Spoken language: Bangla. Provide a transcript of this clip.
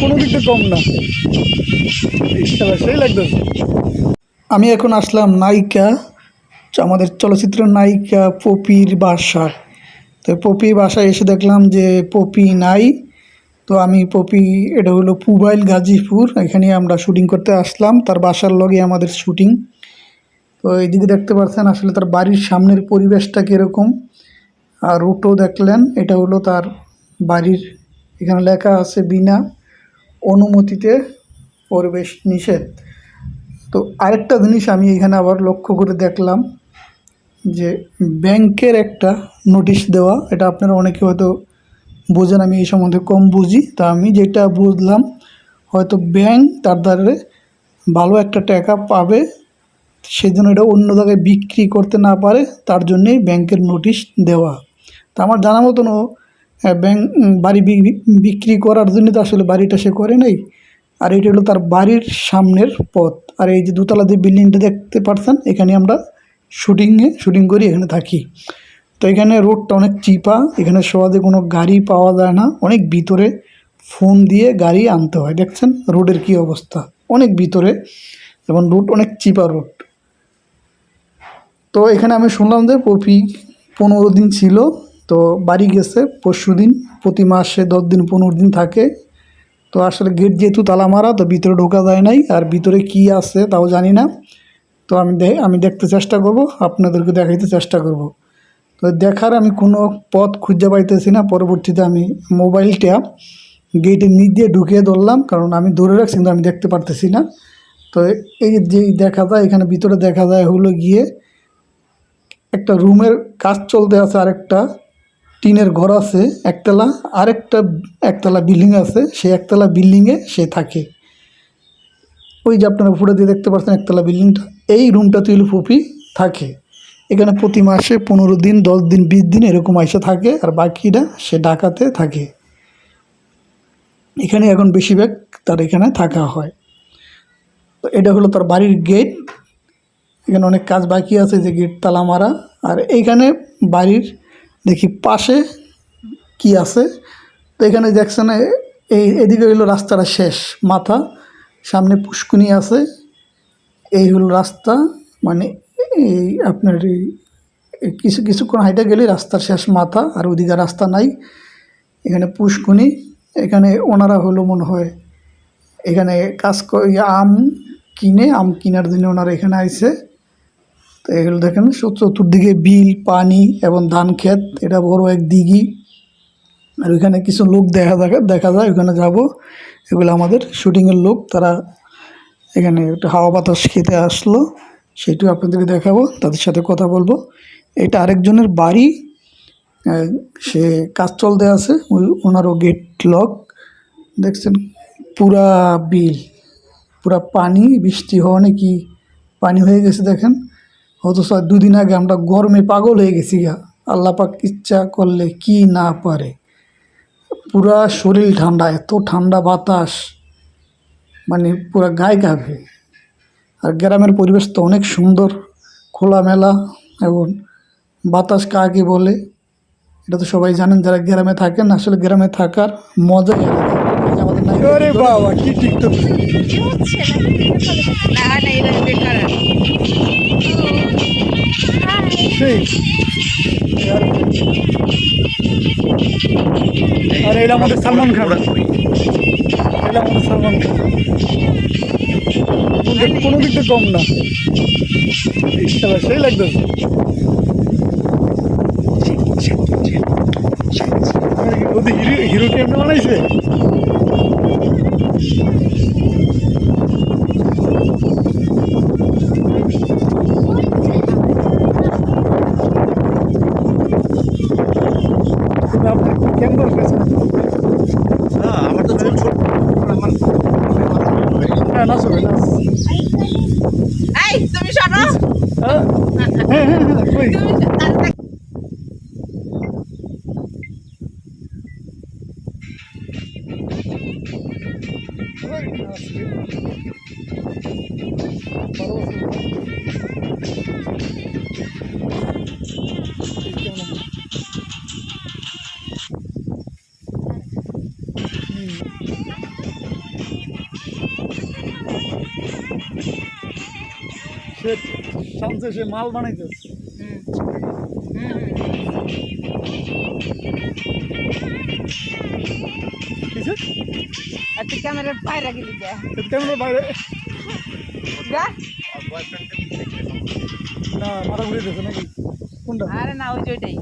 কোনো দিকটা কম না সেই লাগতেছে আমি এখন আসলাম নায়িকা আমাদের চলচ্চিত্র নায়িকা পপির বাসায়। তো পপির বাসায় এসে দেখলাম যে পপি নাই। তো আমি পপি, এটা হলো পুবাইল গাজীপুর, এখানে আমরা শুটিং করতে আসলাম। তার বাসার লগে আমাদের শুটিং। তো এইদিকে দেখতে পাচ্ছেন আসলে তার বাড়ির সামনের পরিবেশটা কীরকম। আর রুটও দেখলেন, এটা হলো তার বাড়ির এখানে লেখা আছে বিনা অনুমতিতে পরিবেশ নিষেধ। তো আরেকটা জিনিস আমি এখানে আবার লক্ষ্য করে দেখলাম যে ব্যাংকের একটা নোটিশ দেওয়া এটা আপনারা অনেকে হয়তো বোঝেন আমি এই সম্বন্ধে কম বুঝি। তা আমি যেটা বুঝলাম হয়তো ব্যাংক তার দ্বারে ভালো একটা টাকা পাবে সেই জন্য এটা অন্য জায়গায় বিক্রি করতে না পারে তার জন্যেই ব্যাংকের নোটিশ দেওয়া। তা আমার জানা মতন ও আহ, ব্যাংক উম, বাড়ি বিক্রি করার জন্য তো আসলে বাড়িটা সে করে নাই। আর এটা হলো তার বাড়ির সামনের পথ। আর এই যে দোতলা যে বিল্ডিংটা দেখতে পারছেন এখানে আমরা শুটিংয়ে শুটিং করি এখানে থাকি। তো এখানে রোডটা অনেক চিপা এখানে সহজে কোনো গাড়ি পাওয়া যায় না। অনেক ভিতরে ফোন দিয়ে গাড়ি আনতে হয় দেখছেন? রোডের কি অবস্থা। অনেক ভিতরে এবং রুট অনেক চিপা রোড। তো এখানে আমি শুনলাম যে পপি পনেরো দিন ছিল তো বাড়ি গেছে পরশু দিন, প্রতি মাসে দশ দিন, পনেরো দিন থাকে। তো আসলে গেট যেহেতু তালা মারা, তো ভিতরে ঢোকা যায় নাই। আর ভিতরে কি আছে তাও জানি না। তো আমি আমি দেখতে চেষ্টা করব, আপনাদেরকে দেখাইতে চেষ্টা করব। তো দেখার আমি কোনো পথ খুঁজে পাইতেছি না। পরবর্তীতে আমি মোবাইলটা গেটের নিচ দিয়ে ঢুকিয়ে ধরলাম, কারণ আমি ধরে রাখছি, কিন্তু আমি দেখতে পারতেছি না। তো এই যে দেখা যায়, এখানে ভিতরে দেখা যায় হলো গিয়ে একটা রুমের কাজ চলতে আছে আরেকটা। টিনের ঘর আছে, একতলা, আরেকটা একতলা বিল্ডিং আছে, সেই একতলা বিল্ডিংয়ে সে থাকে। ওই যে আপনারা ফুটে দিয়ে দেখতে পাচ্ছেন একতলা বিল্ডিংটা, এই রুমটা তুইল ফুপি থাকে। এখানে প্রতি মাসে পনেরো দিন, দশ দিন, বিশ দিন এরকম আইসে থাকে, আর বাকিটা সে ঢাকাতে থাকে। এখানে এখন বেশিরভাগ তার এখানে থাকা হয়। তো এটা হলো তার বাড়ির গেট। এখানে অনেক কাজ বাকি আছে, যে গেট তালা মারা। আর এইখানে বাড়ির দেখি পাশে কি আছে। তো এখানে দেখছেন এই এদিকে হইল রাস্তাটা শেষ মাথা, সামনে পুষ্কুনি আছে। এই হলো রাস্তা মানে এই আপনার এই কিছু, কিছুক্ষণ হাইটে গেলে রাস্তার শেষ মাথা, আর ওদিকে রাস্তা নাই। এখানে পুষ্কুনি, এখানে ওনারা হলো মনে হয়, এখানে কাজ আম কিনে, আম কেনার জন্য ওনারা এখানে আইছে। তো এগুলো দেখেন চতুর্দিকে বিল, পানি এবং ধান ক্ষেত, এটা বড় এক দিঘি। আর ওইখানে কিছু লোক দেখা দেখা দেখা যায়, ওইখানে যাব। এগুলো আমাদের শুটিংয়ের লোক, তারা এখানে একটা হাওয়া বাতাস খেতে আসলো। সেটাও আপনাদেরকে দেখাবো, তাদের সাথে কথা বলব। এটা আরেকজনের বাড়ি। সে কাজ চলতে আছে ওনারও গেট লক। দেখছেন, পুরা বিল, পুরা পানি, বৃষ্টি হওয়া নাকি পানি হয়ে গেছে, দেখেন। অথচ দুদিন আগে আমরা গরমে পাগল হয়ে গেছি গা। আল্লাহ পাক ইচ্ছা করলে কি না পারে। পুরা শরীর ঠান্ডা এত ঠান্ডা বাতাস। মানে পুরা গায়ে কাঁপে আর গ্রামের পরিবেশ তো অনেক সুন্দর খোলামেলা এবং বাতাস কাকে বলে এটা তো সবাই জানেন যারা গ্রামে থাকেন আসলে গ্রামে থাকার মজাই আলাদা। বাবা কি টিকটক কি সেই আর এটা আমাদের সালমান খান। এটা আমাদের সালমান খান। কোনো- দিকটা কম না। সেই লাগতেছে হিরো হিরো কেমনে বানাইছে তুমি আপনি কেমন করতেছেন আমার তো চুল ছোট আমার হ্যাঁ না চলে। না এই তুমি শোনো। হ্যাঁ? হ্যাঁ সে শামসে সে মাল বানাইতেছে। ক্যামেরার বাইরে গেলি ক্যামেরার বাইরে। না মাথা ঘুরে দিয়েছে নাকি? কোনটা? আরে না ওই যে ওইটাই।